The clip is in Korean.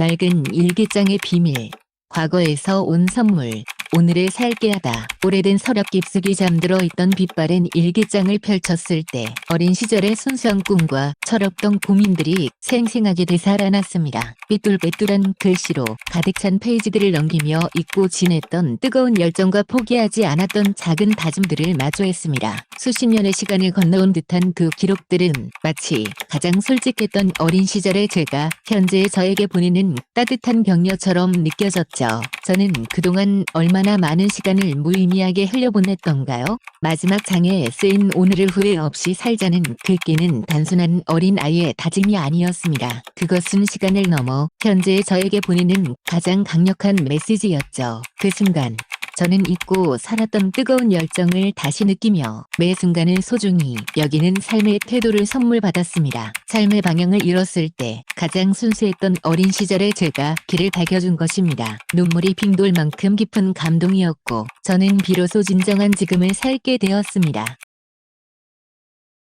낡은 일기장의 비밀. 과거에서 온 선물. 오늘을 살게 하다. 오래된 서랍 깊숙이 잠들어 있던 빛바랜 일기장을 펼쳤을 때 어린 시절의 순수한 꿈과 철없던 고민들이 생생하게 되살아났습니다. 삐뚤빼뚤한 글씨로 가득 찬 페이지들을 넘기며 잊고 지냈던 뜨거운 열정과 포기하지 않았던 작은 다짐들을 마주했습니다. 수십 년의 시간을 건너온 듯한 그 기록들은 마치 가장 솔직했던 어린 시절의 제가 현재의 저에게 보내는 따뜻한 격려처럼 느껴졌죠. 저는 그동안 얼마나 많은 시간을 무의미하게 흘려보냈던가요? 마지막 장에 쓰인 오늘을 후회 없이 살자는 글귀는 단순한 어린 아이의 다짐이 아니었습니다. 그것은 시간을 넘어 현재의 저에게 보내는 가장 강력한 메시지였죠. 그 순간 저는 잊고 살았던 뜨거운 열정을 다시 느끼며 매 순간을 소중히 여기는 삶의 태도를 선물 받았습니다. 삶의 방향을 잃었을 때 가장 순수했던 어린 시절의 제가 길을 밝혀준 것입니다. 눈물이 빙돌 만큼 깊은 감동이었고 저는 비로소 진정한 지금을 살게 되었습니다.